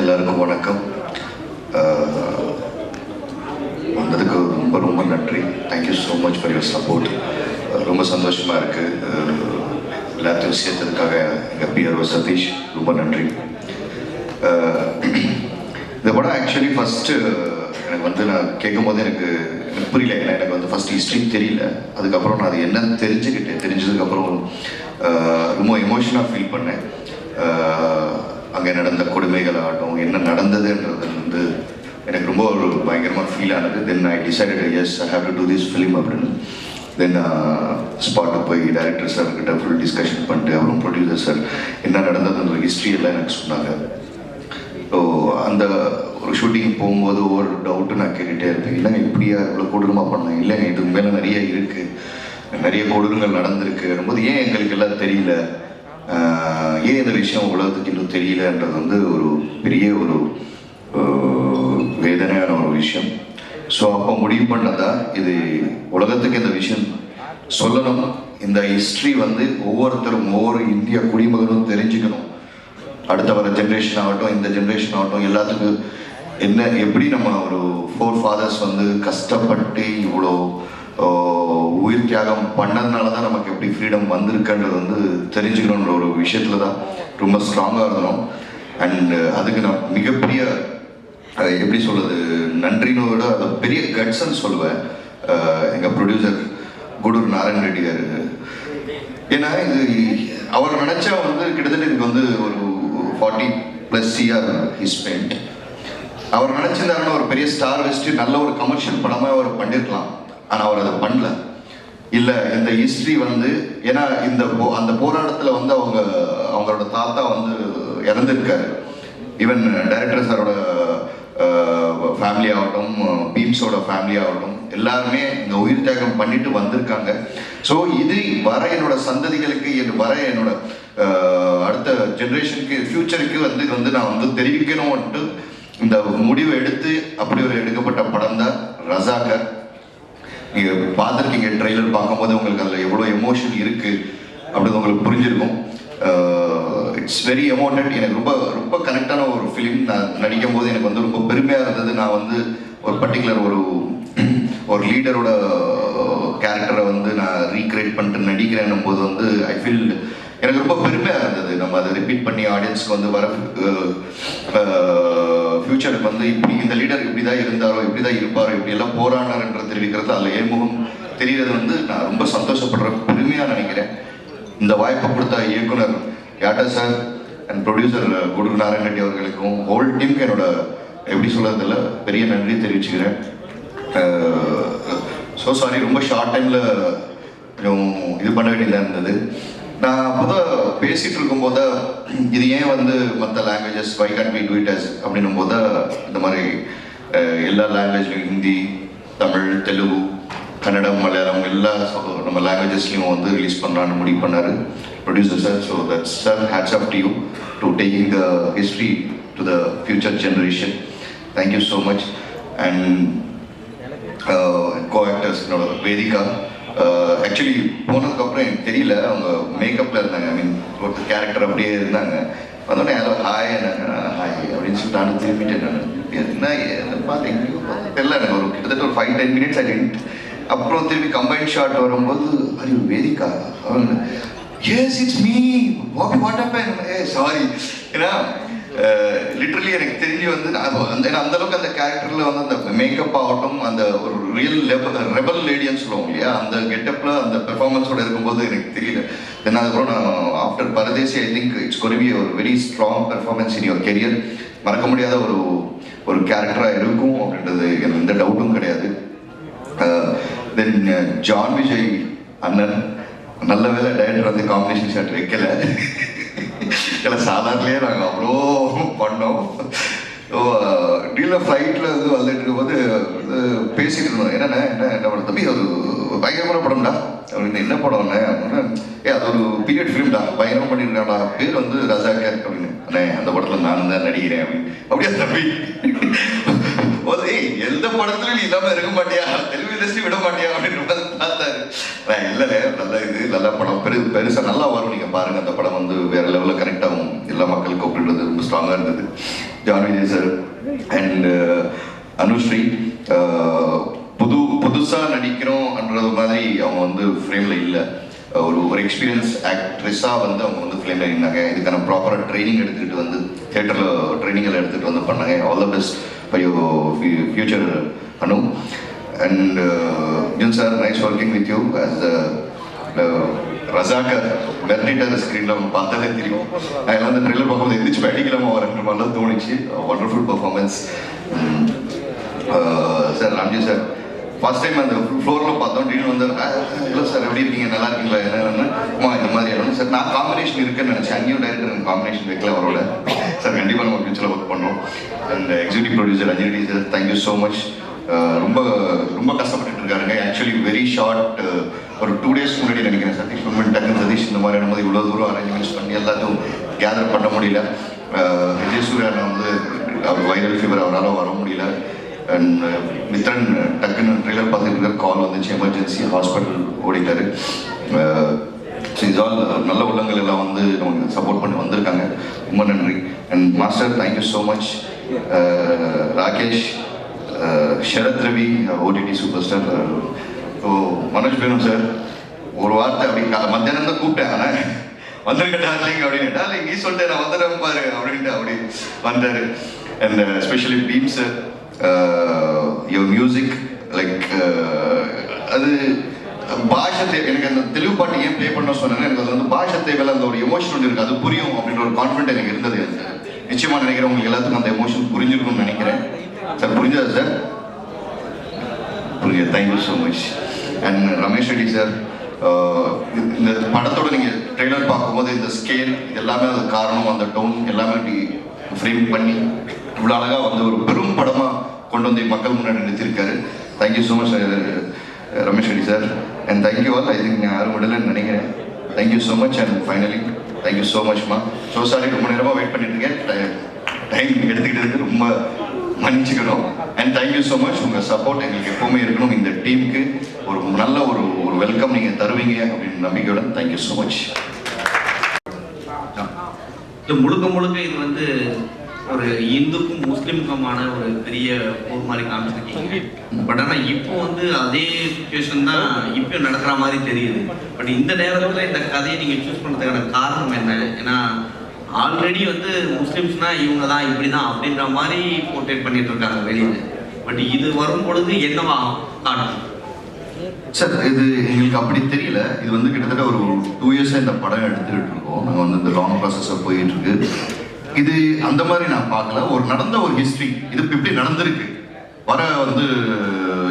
எல்லாருக்கும் வணக்கம். வந்ததுக்கு ரொம்ப ரொம்ப நன்றி. Thank you so much for your support ரொம்ப சந்தோஷமாக இருக்குது எல்லாத்தையும் சேர்த்ததுக்காக எங்கள் பிஆர்ஓ சதீஷ் ரொம்ப நன்றி. இந்த படம் ஆக்சுவலி ஃபஸ்ட்டு எனக்கு வந்து நான் கேட்கும் போது எனக்கு எனக்கு புரியல. ஏன்னா எனக்கு வந்து ஃபஸ்ட் ஹிஸ்ட்ரி தெரியல. அதுக்கப்புறம் நான் அது என்னன்னு தெரிஞ்சுக்கிட்டேன் தெரிஞ்சதுக்கப்புறம் ரொம்ப எமோஷனாக ஃபீல் பண்ணேன். அங்கே நடந்த கொடுமைகள் ஆகட்டும் என்ன நடந்ததுன்றது வந்து எனக்கு ரொம்ப ஒரு பயங்கரமாக ஃபீல் ஆனது. Then I decided as I have to do this film அப்படின்னு. தென் ஸ்பாட்டுக்கு uh, போய் டைரக்டர் சார் கிட்ட ஃபுல் டிஸ்கஷன் பண்ணிட்டு அப்புறம் ப்ரொடியூசர் சார் என்ன நடந்ததுன்ற ஹிஸ்ட்ரி எல்லாம் எனக்கு சொன்னாங்க. ஸோ அந்த ஒரு ஷூட்டிங் போகும்போது ஒவ்வொரு டவுட்டு நான் கேட்டுகிட்டே இருப்பேன் இல்லைங்க இப்படியா இவ்வளோ கொடூரமாக பண்ணேன்? இல்லைங்க இதுக்கு மேலே நிறைய இருக்குது நிறைய கொடூரங்கள் நடந்திருக்கு. போது ஏன் எங்களுக்கு எல்லாம் தெரியல? ஏன் இந்த விஷயம் உலகத்துக்கு இன்னும் தெரியலன்றது வந்து ஒரு பெரிய ஒரு வேதனையான ஒரு விஷயம். ஸோ அப்போ முடிவு பண்ணதா? இது உலகத்துக்கு இந்த விஷயம் சொல்லணும். இந்த ஹிஸ்ட்ரி வந்து ஒவ்வொருத்தரும் ஒவ்வொரு இந்திய குடிமகனும் தெரிஞ்சுக்கணும். அடுத்த வர ஜென்ரேஷன் ஆகட்டும் இந்த ஜென்ரேஷன் ஆகட்டும் எல்லாத்துக்கும் என்ன எப்படி நம்ம ஒரு ஃபோர் ஃபாதர்ஸ் வந்து கஷ்டப்பட்டு இவ்வளோ உயிர் தியாகம் பண்ணதுனால தான் நமக்கு எப்படி ஃப்ரீடம் வந்திருக்குன்றது வந்து தெரிஞ்சுக்கணுன்ற ஒரு விஷயத்துல தான் ரொம்ப ஸ்ட்ராங்காக இருந்தோம். அண்ட் அதுக்கு நான் மிகப்பெரிய எப்படி சொல்றது நன்றின்னு விட அது பெரிய கட்ஸ்ன்னு சொல்லுவேன். எங்கள் ப்ரொடியூசர் குடூர் நாராயண் ரெட்டி கார் ஏன்னா இது அவர் நினச்சா வந்து கிட்டத்தட்ட இதுக்கு வந்து ஒரு forty plus year his paint அவர் நினச்சிருந்தாருன்னா ஒரு பெரிய ஸ்டார் வச்சுட்டு நல்ல ஒரு கமர்ஷியல் படமாக அவர் பண்ணியிருக்கலாம் ஆனால் அவர் அதை பண்ணல. இல்லை இந்த ஹிஸ்ட்ரி வந்து ஏன்னா இந்த போ அந்த போராட்டத்தில் வந்து அவங்க அவங்களோட தாத்தா வந்து இறந்துருக்காரு. ஈவன் டைரக்டர் சாரோட ஃபேமிலி ஆகட்டும் பீம்ஸோட ஃபேமிலி ஆகட்டும் எல்லாருமே இந்த உயிர் தியாகம் பண்ணிட்டு வந்திருக்காங்க. ஸோ இது வர என்னோட சந்ததிகளுக்கு என் வர என்னோட அடுத்த ஜென்ரேஷனுக்கு ஃப்யூச்சருக்கு வந்து இது வந்து நான் வந்து தெரிவிக்கணும்ன்ட்டு இந்த முடிவை எடுத்து அப்படி ஒரு எடுக்கப்பட்ட படம் தான் ரசாகர். நீங்கள் பார்த்துருக்கீங்க ட்ரெய்லர் பார்க்கும்போது உங்களுக்கு அதில் எவ்வளோ எமோஷன் இருக்குது அப்படின்னு உங்களுக்கு புரிஞ்சிருக்கும். இட்ஸ் வெரி எமோட்டட் எனக்கு ரொம்ப ரொம்ப கனெக்டான ஒரு ஃபிலிம் நான் நடிக்கும் போது எனக்கு வந்து ரொம்ப பெருமையாக இருந்தது. நான் வந்து ஒரு பர்டிகுலர் ஒரு ஒரு லீடரோட கேரக்டரை வந்து நான் ரீக்ரியேட் பண்ணிட்டு நடிக்கிறேன்னும் போது வந்து ஐ ஃபீல் எனக்கு ரொம்ப பெருமையாக இருந்தது. நம்ம அதை ரிப்பீட் பண்ணி ஆடியன்ஸ்க்கு வந்து வர ஃப்யூச்சருக்கு வந்து இப்படி இந்த லீடர் இப்படி தான் இருந்தாரோ இப்படி தான் இருப்பாரோ இப்படி எல்லாம் போராடினார்ன்ற தெரிவிக்கிறது அதில் ஏமுகம் தெரிகிறது வந்து நான் ரொம்ப சந்தோஷப்படுறேன் பெருமையாக நினைக்கிறேன். இந்த வாய்ப்பை கொடுத்த இயக்குனர் Yatta sir and producer Guru Narayana Reddy அவர்களுக்கும் ஹோல் டீமுக்கு என்னோட எப்படி சொல்கிறதில்ல பெரிய நன்றி தெரிவிச்சுக்கிறேன். ஸோ சாரி ரொம்ப ஷார்ட் டைமில் கொஞ்சம் இது பண்ண வேண்டியதாக இருந்தது. பேசிகிட்டு இருக்கும்போது இது ஏன் வந்து மற்ற languages why can be do it as அப்படின்னும் போது இந்த மாதிரி எல்லா லாங்குவேஜ்லையும் ஹிந்தி தமிழ் தெலுங்கு கன்னடம் மலையாளம் எல்லா நம்ம லாங்குவேஜஸ்லையும் வந்து ரிலீஸ் பண்ணலான்னு முடிவு பண்ணார் producer sir so that sir hats off to you to taking the history to the future generation thank you so much and co actors என்னோட வேதிகா Uh, ஆக்சுவலி போனதுக்கப்புறம் எனக்கு தெரியல. அவங்க மேக்கப்பில் இருந்தாங்க. ஐ மீன் ஒரு கேரக்டர் அப்படியே இருந்தாங்க. வந்தோடனே ஹலோ ஹாய் ஹாய் அப்படின்னு சொல்லிட்டு நான் திரும்பிட்டேன் நான். என்ன என்ன தெரியல எனக்கு. ஒரு கிட்டத்தட்ட ஒரு ஃபைவ் டென் மினிட்ஸ் ஆகிட்டு அப்புறம் திரும்பி கம்பைன் ஷாட் வரும்போது அது வேதிக்கா அவங்க yes it's me what what happen A sorry ஏன்னா லிட்ரலி எனக்கு தெரிஞ்சு வந்து நான் அந்த அந்த அளவுக்கு அந்த கேரக்டரில் வந்து அந்த மேக்கப் ஆகட்டும் அந்த ஒரு ரியல் லெவல் ரெபல் லேடியன்னு சொல்லுவோம் இல்லையா? அந்த கெட்டப்பில் அந்த பெர்ஃபார்மன்ஸோட இருக்கும்போது எனக்கு தெரியல. தென் அதுக்கப்புறம் நான் after Paradesi I think it's கொரிபி ஒரு very strong performance in your career மறக்க முடியாத ஒரு ஒரு கேரக்டராக இருக்கும் அப்படின்றது எனக்கு எந்த டவுட்டும் கிடையாது. தென் ஜான் விஜய் அண்ணன். நல்ல வேலை டைரக்டர் வந்து காம்பினேஷன் ஷாட் வைக்கல. இல்லை சாதாரணலே நாங்கள் அவ்வளோ பண்ணோம். ஸோ டீலில் ஃப்ளைட்டில் வந்து வந்துட்டு இருக்கும்போது இது பேசிட்டு இருந்தோம். என்னண்ணே என்ன என்ன படம்? தம்பி அது பயங்கரமான படம்டா. அப்படின்னு என்ன படம்ண்ணே அப்படின்னா. ஏ அது ஒரு பீரியட் ஃபிலிம்டா பயங்கரம் பண்ணியிருக்காடா பேர் வந்து ரஜாக்கர் அப்படின்னு. அண்ணே அந்த படத்தில் நான் தான் நடிக்கிறேன் அப்படின்னு. அப்படியா தம்பி? ஏய் எந்த படத்துலயும் நீ இல்லாம இருக்க மாட்டியா? தெலுங்கு இண்டஸ்ட்ரி விட மாட்டியா? அப்படின்னு நான் இல்லைண்ணே நல்ல இது நல்ல படம். பெரு பெருசாக நல்லா வரும். நீங்கள் பாருங்க அந்த படம் வந்து வேற லெவலில் கனெக்டாகும் எல்லா மக்களுக்கும் அப்படின்றது ரொம்ப ஸ்ட்ராங்காக இருந்தது. John Vijay sir and Anusree புது புதுசாக நடிக்கிறோம்ன்றது மாதிரி அவங்க வந்து ஃப்ரேமில் இல்லை. ஒரு ஒரு எக்ஸ்பீரியன்ஸ் ஆக்ட்ரெஸ்ஸாக வந்து அவங்க வந்து ஃபிலிமில் இருந்தாங்க இதுக்கான ப்ராப்பராக ட்ரைனிங் எடுத்துக்கிட்டு வந்து தேட்டரில் ட்ரைனிங்கில் எடுத்துகிட்டு வந்து பண்ணாங்க. All the best for you future Anu. And June sir nice working with you as Razakar மெர்டிட்டர் ஸ்க்ரீனில் அவங்க பார்த்தாலே தெரியும். அதில் வந்து ட்ரெயிலர் பார்க்கும்போது எந்திரிச்சு படிக்கலாமா வரன்ற மாதிரிலாம் தோணுச்சு. Wonderful performance sir Ramji sir first time அந்த ஃப்ளோரில் பார்த்தோம். திடீர்னு வந்து ஹலோ சார் எப்படி இருக்கீங்க? நல்லா இருக்கீங்களா? என்னன்னு? இந்த மாதிரி ஆகணும் சார் நான் காம்பினேஷன் இருக்குன்னு நினச்சேன். அங்கேயும் டைரக்டர் காம்பினேஷன் வைக்கல அவரோட சார் கண்டிப்பாக நம்ம ஃபியூச்சரில் ஒர்க் பண்ணோம் and executive producer Anjali sir thank you so much ரொம்ப ரொம்ப கஷ்டப்பட்டுட்டு இருக்காருங்க. ஆக்சுவலி வெரி ஷார்ட் ஒரு டூ டேஸ் முன்னாடி நினைக்கிறேன் சதீஷ் மூமெண்ட் சதீஷ் இந்த மாதிரி நம்ம இவ்வளோ தூரம் அரேஞ்ச்மெண்ட்ஸ் பண்ணி எல்லாத்தையும் கேதர் பண்ண முடியல. அஹ் விஜய் சூர்யா வந்து அவர் வைரல் ஃபீவர் அவரால் வர முடியல. அண்ட் மித்ரன் டக்குன்னு ட்ரெய்லர் பார்த்துட்டு இருக்க கால் வந்துச்சு. எமர்ஜென்சி ஹாஸ்பிட்டல் ஓடிட்டாரு. ஸோ ஆல் நல்ல உள்ளங்கள் எல்லாம் வந்து நமக்கு சப்போர்ட் பண்ணி வந்திருக்காங்க. ரொம்ப நன்றி. And master thank you so much Rakesh Sharath Ravi OTT super star so Manoj வேணும் சார் ஒரு வார்த்தை அப்படி கா- மத்தியானம் தான் கூப்பிட்டேன் ஆனால் வந்திருக்க டார்லிங் அப்படின்னு டார்லிங் நீ சொல்லிட்டு நான் வந்துடுறேன் பாரு அப்படின்ட்டு அப்படி வந்தார். And specially Bheem sir your music like அது பாஷை தேவை எனக்கு அந்த தெலுங்கு பாட்டு ஏன் ப்ளே பண்ண சொன்னேன்னா எனக்கு அது வந்து பாஷை தேவையில்ல அந்த ஒரு எமோஷன் ஒன்று இருக்குது அது புரியும் அப்படின்ற ஒரு கான்ஃபிடென்ட் எனக்கு இருந்தது நிச்சயமாக நினைக்கிறேன் உங்களுக்கு எல்லாத்துக்கும் அந்த எமோஷன் புரிஞ்சிருக்கும்னு நினைக்கிறேன். சார் புரிஞ்சதா சார் புரியுது. Thank you so much and Ramesh Reddy sir இந்த படத்தோட நீங்கள் ட்ரெய்லர் பார்க்கும்போது இந்த ஸ்கேல் எல்லாமே அது காரணம் அந்த டோன் எல்லாமே இப்படி ஃப்ரேம் பண்ணி இவ்வளோ அழகாக வந்து ஒரு பெரும் படமாக கொண்டு வந்து மக்கள் முன்னாடி நிறுத்திருக்காரு thank you so much Ramesh Reddy sir and thank you all I think யாரும் விடலன்னு நினைக்கிறேன். Thank you so much and finally thank you so மச்மா so sorry ரொம்ப நேரமாக வெயிட் பண்ணிட்டு இருக்கேன். டைம் எடுத்துக்கிட்டதுக்கு ரொம்ப மன்னிச்சுக்கணும். And thank you so much உங்கள் சப்போர்ட் எங்களுக்கு எப்பவுமே இருக்கணும். இந்த டீமுக்கு ஒரு நல்ல ஒரு ஒரு வெல்கம் நீங்கள் தருவீங்க அப்படின்னு நம்பிக்கையுடன் தேங்க்யூ ஸோ மச் இது முழுக்க முழுக்க இது வந்து ஒரு இந்துக்கும் முஸ்லீமுக்குமான ஒரு பெரிய போர் மாதிரி காமிச்சிருக்கீங்க. பட் ஆனால் இப்போ வந்து அதே சுச்சுவேஷன் தான் இப்போ நடக்கிற மாதிரி தெரியுது. பட் இந்த நேரத்தில் இந்த கதையை நீங்கள் சூஸ் பண்ணுறதுக்கான காரணம் என்ன? ஏன்னா ஆல்ரெடி வந்து முஸ்லிம்ஸ்னா இவங்க தான் இப்படி தான் அப்படின்ற மாதிரி போர்ட்ரேட் பண்ணிட்டு இருக்காங்க வெளியில். பட் இது வரும் பொழுது என்னவா காட்டும் சார் இது எங்களுக்கு அப்படி தெரியல. இது வந்து கிட்டத்தட்ட ஒரு டூ இயர்ஸாக இந்த படம் எடுத்துக்கிட்டு இருக்கோம். நாங்கள் வந்து இந்த லாங் ப்ராசஸாக போயிட்டு இருக்கு இது அந்த மாதிரி நான் பார்க்கல. ஒரு நடந்த ஒரு ஹிஸ்ட்ரி இது இப்படி நடந்திருக்கு. வர வந்து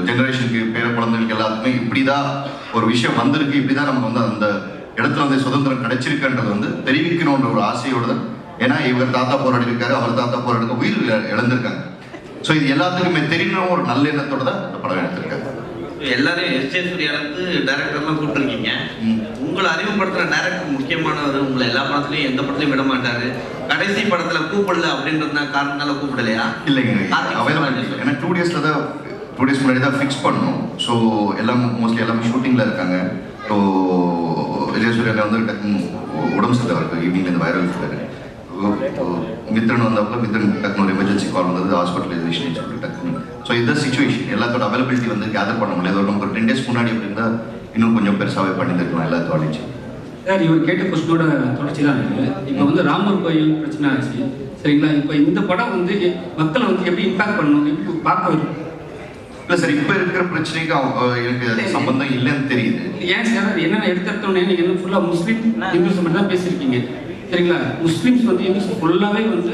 ஜென்ரேஷனுக்கு பேர குழந்தைகளுக்கு எல்லாத்துக்குமே இப்படி தான் ஒரு விஷயம் வந்திருக்கு. இப்படி தான் நமக்கு வந்து அந்த இடத்துல வந்து சுதந்திரம் கிடைச்சிருக்குன்றது வந்து தெரிவிக்கணுன்ற ஒரு ஆசையோட தான் ஏன்னா இவர் தாத்தா போராடி இருக்காரு அவர் தாத்தா போராடி உயிர் இழ- இழந்திருக்காங்க. ஸோ இது எல்லாத்துக்குமே தெரியணும் ஒரு நல்ல எண்ணத்தோட தான் இந்த படம் எடுத்திருக்காங்க எல்லாரையும் எஸ் ஜே சூர்யாலேருந்து டேரக்டர்லாம் கூப்பிட்டுருக்கீங்க. உங்களை அறிமுகப்படுத்துற டேரக்டர் முக்கியமானவர் உங்களை எல்லா படத்துலையும் எந்த படத்துலையும் விட மாட்டாரு. கடைசி படத்துல கூப்பிடல அப்படின்றது காரணத்தால கூப்பிடலையா? இல்லைங்க அவைலபிள். ஏன்னா டூ டேஸில் தான் டூ டேஸ் முன்னாடி தான் ஃபிக்ஸ் பண்ணணும். ஸோ எல்லாம் மோஸ்ட்லி எல்லாமே ஷூட்டிங்கில் இருக்காங்க. ஸோ விஜய் வந்து டக்குன்னு உடம்பு சரியில்லை அவருக்கு ஈவினிங்லேருந்து வைரல் இருக்காரு மித்ரன் வந்தப்போ மித்ரன் டக்குனு ஒரு எமர்ஜென்சி கால் வந்தது ஹாஸ்பிட்டலைசேஷன் சொல்லிட்டு டக்குனு ஸோ இதுதான் சுச்சுவேஷன் எல்லாத்தோட அவைலபிலிட்டி வந்து கேதர் பண்ண முடியாது ஒரு நமக்கு ஒரு டென் டேஸ் முன்னாடி அப்படி இருந்தால் இன்னும் கொஞ்சம் பெருசாகவே பண்ணியிருக்கலாம் எல்லாத்தையும் அழிச்சு சார் இவர் கேட்ட கொஸ்டினோட தொடர்ச்சி தான் இது இப்போ வந்து ராமர் கோயில் பிரச்சனை ஆச்சு. சரிங்களா? இப்போ இந்த படம் வந்து மக்களை வந்து எப்படி இம்பாக்ட் பண்ணணும் எப்படி பார்க்க இல்லை சார் இப்போ இருக்கிற பிரச்சனைக்கு அவங்க எனக்கு சம்பந்தம் இல்லைன்னு தெரியுது. ஏன் சார் என்னென்ன எடுத்துட்டோன்னே நீங்கள் வந்து ஃபுல்லாக முஸ்லீம் இந்துஸ் மட்டும் தான் பேசியிருக்கீங்க. சரிங்களா? முஸ்லீம்ஸ் வந்து இந்துஸ் ஃபுல்லாகவே வந்து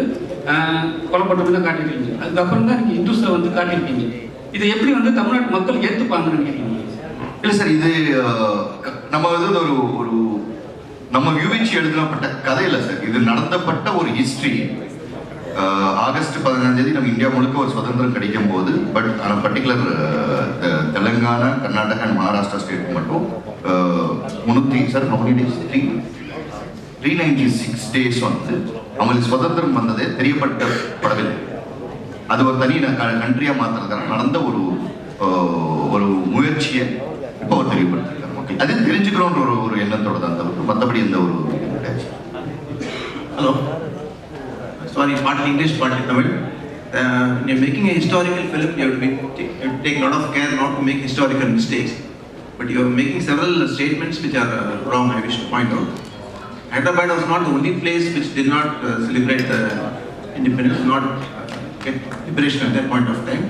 கொலைப்பட்ட தான் காட்டியிருக்கீங்க. அதுக்கப்புறம் தான் நீங்கள் இந்துஸை வந்து காட்டியிருக்கீங்க. இதை எப்படி வந்து தமிழ்நாட்டு மக்கள் ஏற்றுப்பாங்கன்னு நினைக்கிறீங்க? இல்லை சார் இது நம்ம வந்து ஒரு ஒரு நம்ம யூகிச்சு எழுதப்பட்ட கதை இல்லை சார் இது நடந்தப்பட்ட ஒரு ஹிஸ்ட்ரி ஆகஸ்ட் பதினஞ்சாம் தேதி நம்ம இந்தியா முழுக்க ஒரு சுதந்திரம் கிடைக்கும் போது பட் ஆனால் particular Telangana Karnataka and Maharashtra state மட்டும் முந்நூற்றி sir three three ninety six days வந்து அவங்களுக்கு சுதந்திரம் வந்ததே தெரியப்பட்டப்படவில்லை. அது ஒரு தனி கண்ட்ரியாக மாற்றுறதுக்கான நடந்த ஒரு ஒரு முயற்சியை இப்போ அவர் தெரியப்படுத்திருக்காரு. ஓகே அது தெரிஞ்சுக்கிறோன்ற ஒரு ஒரு எண்ணத்தோட தான் தவிர்த்து மற்றபடி எந்த ஒரு கிடையாது. Hello sorry, partly English, partly Tamil. Uh, when you're making a historical film, you have take a lot of care not to make historical mistakes. But you are making several statements which are uh, wrong, I wish to point out. Hyderabad was not the only place which did not uh, celebrate the independence, not uh, get liberation at that point of time.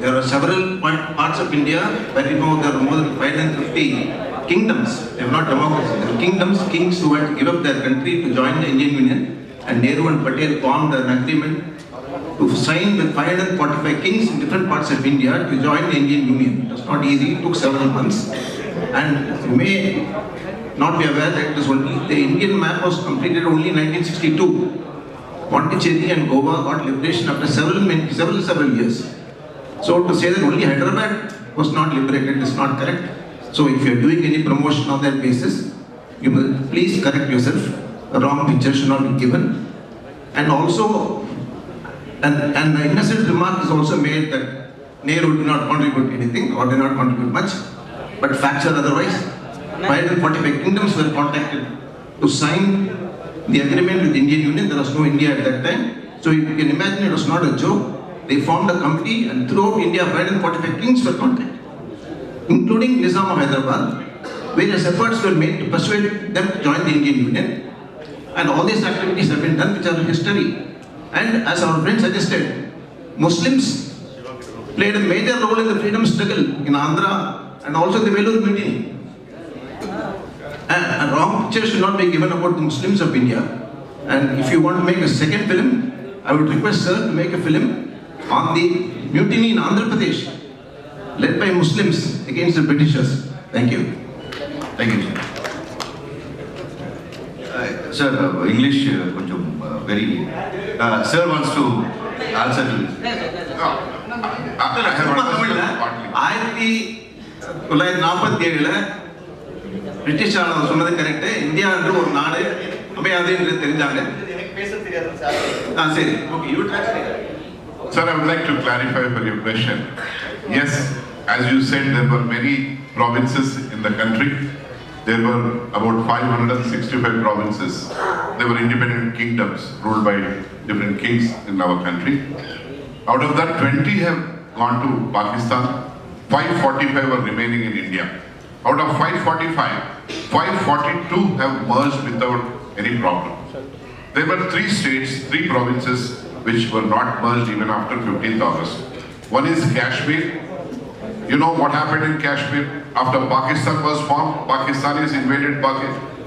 There are several point, parts of India where you know there are more than 550 kingdoms. They not democracies. Kingdoms, kings who had to give up their country to join the Indian Union. And Nehru and Patel formed an agreement to sign with 545 kings in different parts of India to join the Indian Union. It was not easy, it took several months. And you may not be aware that it was only, the Indian map was completed only in 1962. Pondicherry and Goa got liberation after several, several, several years. So to say that only Hyderabad was not liberated is not correct. So if you are doing any promotion on that basis, you will please correct yourself. Wrong picture should not be given. And also, and, and the innocent remark is also made that Nehru did not contribute anything or did not contribute much, but facts are otherwise. 545 kingdoms were contacted to sign the agreement with the Indian Union. There was no India at that time. So you can imagine it was not a joke. They formed a committee and throughout India, 545 kings were contacted, including Nizam of Hyderabad. Various efforts were made to persuade them to join the Indian Union. And all these activities have been done which are history. And as our friend suggested, Muslims played a major role in the freedom struggle in Andhra and also the Vellore mutiny. Uh, and a wrong picture should not be given about the Muslims of India. And if you want to make a second film, I would request sir to make a film on the mutiny in Andhra Pradesh led by Muslims against the Britishers. Thank you. Thank you. Sir English கொஞ்சம் very sir wants to answer ஆயிரத்தி தொள்ளாயிரத்தி நாற்பத்தி ஏழுல British ஆனவர் சொன்னது correct India என்று ஒரு நாடு அமையாது என்று தெரிஞ்சாங்க. ஆ சரி. Okay you Sir, I would like to clarify for your question. Yes, as you said, there were many provinces in the country. There were about 565 provinces. They were independent kingdoms ruled by different kings in our country. Out of that, 20 have gone to Pakistan, 545 are remaining in India. Out of 545, 542 have merged without any problem. There were three states, three provinces which were not merged even after 15th August. One is Kashmir. You know what happened in Kashmir? After Pakistan was formed, Pakistanis invaded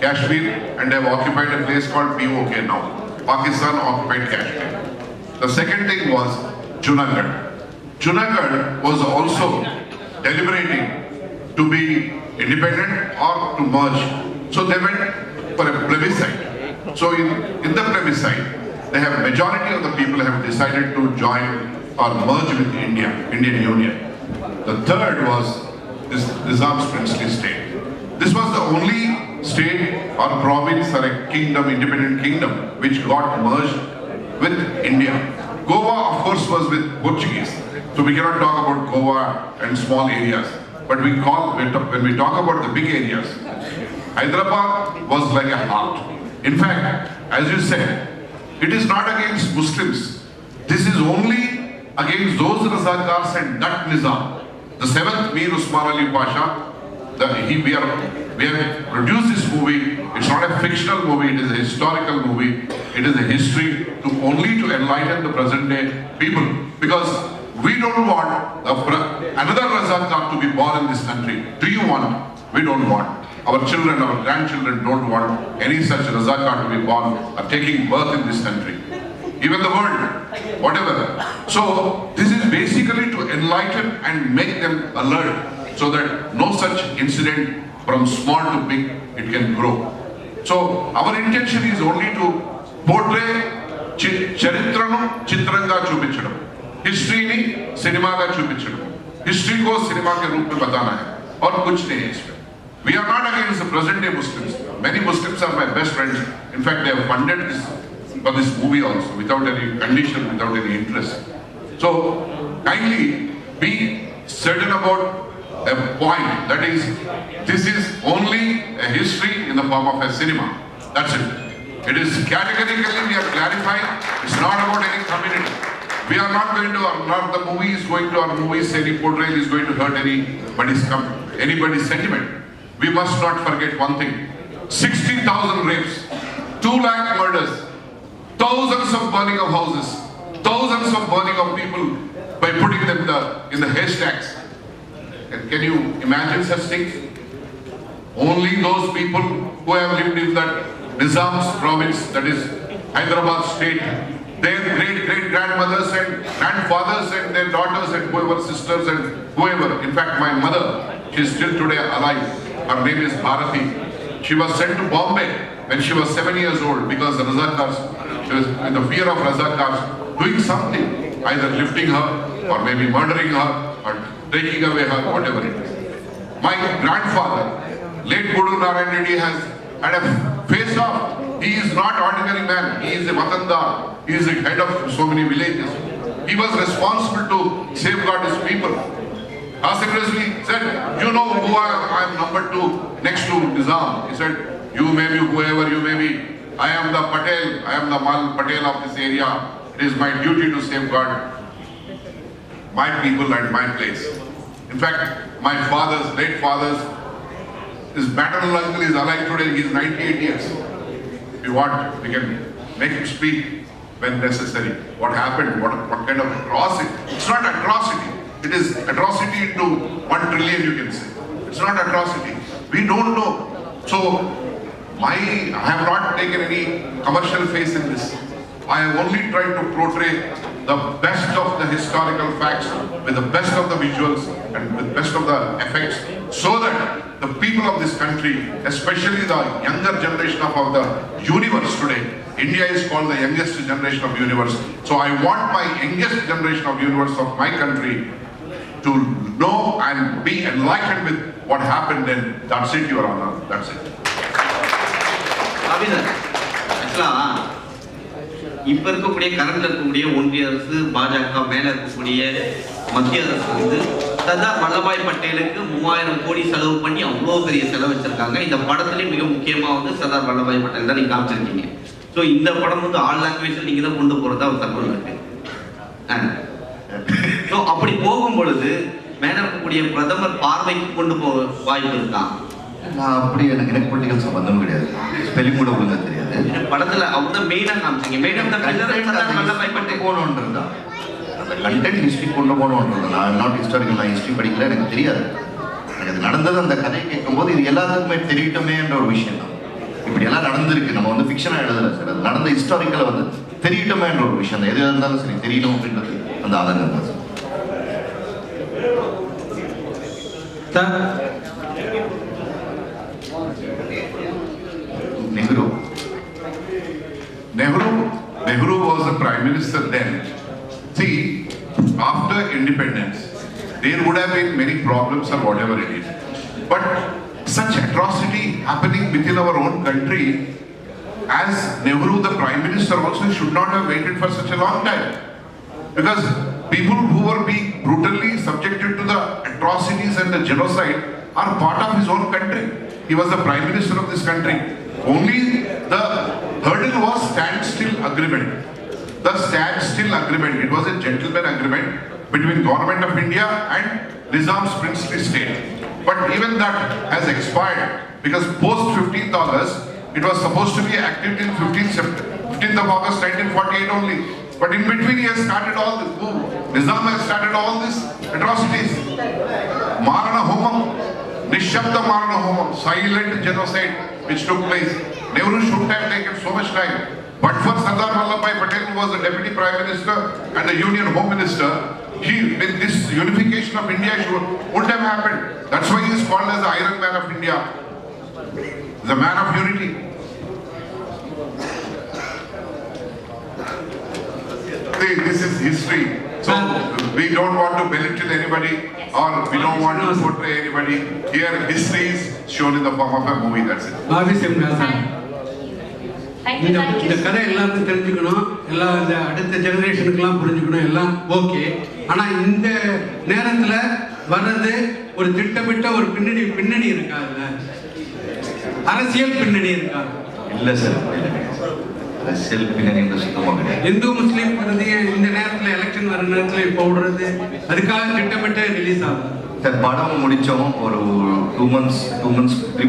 Kashmir and they have occupied a place called POK now. Pakistan occupied Kashmir. The second thing was Junagadh. Junagadh was also deliberating to be independent or to merge. So they went for a plebiscite. So in, in the plebiscite, they have majority of the people have decided to join or merge with India, Indian Union. The third was this princely state. This was the only state or province or a kingdom, independent kingdom, which got merged with India. Goa, of course, was with Portuguese. So we cannot talk about Goa and small areas. But we call, when when we talk about the big areas, Hyderabad was like a heart. In fact, as you said, it is not against Muslims. This is only against those Razakars and that Nizam. The seventh Mir Usman Ali Pasha, the, he, we, are, we have produced this movie. It's not a fictional movie, it is a historical movie. It is a history to only to enlighten the present day people. Because we don't want a, another Razakar to be born in this country. Do you want? We don't want. Our children, our grandchildren don't want any such Razakar to be born or taking birth in this country Even the world, whatever. So this is basically to enlighten and make them alert so that no such incident from small to big, it can grow. So our intention is only to portray చి- చరిత్రను చిత్రంగా చూపించడం history cinema का చూపించడం history को cinema के रूप में बताना है और कुछ नहीं है इसमें we are not against the present day Muslims many Muslims are my best friends in fact they have funded this for this movie also without any condition without any interest so kindly be certain about a point that is this is only a history in the form of a cinema that's it It is categorically we are clarifying, it's not about any community. We are not going to, or not the movie is going to, our movies, any portrayal is going to hurt anybody's, anybody's sentiment. We must not forget one thing. 60,000 rapes, 2 lakh murders, thousands of burning of houses, thousands of burning of people by putting them the, in the haystacks. And can you imagine such things? Only those people who have lived in that Nizam's province, that is Hyderabad state, their great great grandmothers and grandfathers and their daughters and whoever sisters and whoever. In fact, my mother, she is still today alive. Her name is Bharati. She was sent to Bombay when she was seven years old because the Razakars, she was in the fear of Razakars, doing something, either lifting her or maybe murdering her or taking away her, whatever it is. My grandfather, late Guru Narayan has had a face off. He is not ordinary man. He is a Matandar. He is the head of so many villages. He was responsible to safeguard his people. Rizvi said, you know who I am, I am number two next to Nizam. He said, you may be whoever you may be. I am the Patel, I am the Mal Patel of this area. It is my duty to safeguard my people and my place. In fact, my father's, late father's, his maternal uncle is alive today, he is 98 years. If you want, we can make him speak when necessary. What happened, what, what kind of atrocity. It's not atrocity, it is atrocity into one trillion you can say. It's not atrocity. We don't know. So, my, I have not taken any commercial face in this. I have only tried to portray the best of the historical facts with the best of the visuals and with best of the effects so that the people of this country, especially the younger generation of, the universe today, India is called the youngest generation of universe. So I want my youngest generation of universe of my country to know and be enlightened with what happened then. That's it, Your Honor. That's it. அபிதர் ஆக்சுவலா இப்ப இருக்கக்கூடிய கரண்ட்ல இருக்கக்கூடிய ஒன்றிய அரசு பாஜக மேல இருக்கக்கூடிய மத்திய அரசு வந்து சர்தார் வல்லபாய் பட்டேலுக்கு மூவாயிரம் கோடி செலவு பண்ணி அவ்வளோ பெரிய செலவு வச்சிருக்காங்க. இந்த படத்துலயும் மிக முக்கியமா வந்து சர்தார் வல்லபாய் பட்டேல் தான் நீங்க காமிச்சிருக்கீங்க. ஸோ இந்த படம் வந்து ஆல் லாங்குவேஜில் நீங்க தான் கொண்டு போறதா ஒரு தகவல் இருக்கு. ஸோ அப்படி போகும் பொழுது மேல இருக்கக்கூடிய பிரதமர் பார்வைக்கு கொண்டு போக வாய்ப்பு இருக்கான் நான் அப்படி எனக்கு எனக்கு பொலிட்டிக்கல் சம்பந்தம் கிடையாது. ஸ்பெல்லிங் கூட ஒழுங்கா தெரியாது. படத்துல அவங்க தான் மெயினா காமிச்சீங்க main of the pillar Sardar Vallabhbhai Patel போகணுன்றது அந்த கண்டென்ட் ஹிஸ்ட்ரி கொண்டு போகணுன்றது நான் நாட் ஹிஸ்டாரிக்கல் நான் ஹிஸ்ட்ரி படிக்கல எனக்கு தெரியாது. எனக்கு அது நடந்தது அந்த கதை கேட்கும்போது இது எல்லாத்துக்குமே தெரியட்டுமேன்ற ஒரு விஷயம் தான் இப்படி எல்லாம் நடந்திருக்கு. நம்ம வந்து ஃபிக்ஷனாக எழுதல சார். அது நடந்த ஹிஸ்டாரிக்கலை வந்து தெரியட்டுமேன்ற ஒரு விஷயம் தான். எது இருந்தாலும் சரி தெரியணும் அப்படின்றது அந்த ஆதங்கம் தான் sir Nehru. Nehru, Nehru was the prime minister then. See, after independence, there would have been many problems or whatever it is. But such atrocity happening within our own country, as Nehru, the prime minister, also should not have waited for such a long time. Because people who were being brutally subjected to the atrocities and the genocide are part of his own country. He was the prime minister of this country. Only the hurdle was standstill agreement. The standstill agreement, it was a gentleman agreement between government of India and Nizam's princely state. But even that has expired because post 15th August, it was supposed to be active till 15th, Sept- 15th of August 1948 only. But in between he has started all this. Who? Nizam has started all these atrocities. Marana Homam, Nishabda Marana Homam, silent genocide which took place. Nehru shouldn't have taken so much time. But for Sardar Vallabhbhai Patel, who was the deputy prime minister and the union home minister, he, with this unification of India should, wouldn't have happened. That's why he is called as the Iron Man of India, the man of unity. See, this is history. So we don't want to belittle anybody or we don't want to portray anybody. Here, history is shown in the form of a movie. That's it. பாபிசியம் sir Thank you, இந்த thank இந்த you. கதை எல்லாருக்கும் தெரிஞ்சுக்கணும். எல்லாம் இந்த அடுத்த ஜெனரேஷனுக்குலாம் புரிஞ்சுக்கணும். எல்லாம் ஓகே ஆனா இந்த நேரத்துல வர்றது ஒரு திட்டமிட்ட ஒரு பின்னணி பின்னணி இருக்காதுல்ல? அரசியல் பின்னணி இருக்கா இல்லை சார் அரசியல் பின்னணியில் சுத்தமாக கிடையாது. இந்து முஸ்லீம் பிரதியை இந்த நேரத்தில் எலெக்ஷன் வர நேரத்தில் இப்போ விடுறது அதுக்காக திட்டமிட்டு ரிலீஸ் ஆகும் சார் படம் முடித்தோம். ஒரு டூ மந்த்ஸ் டூ மந்த்ஸ்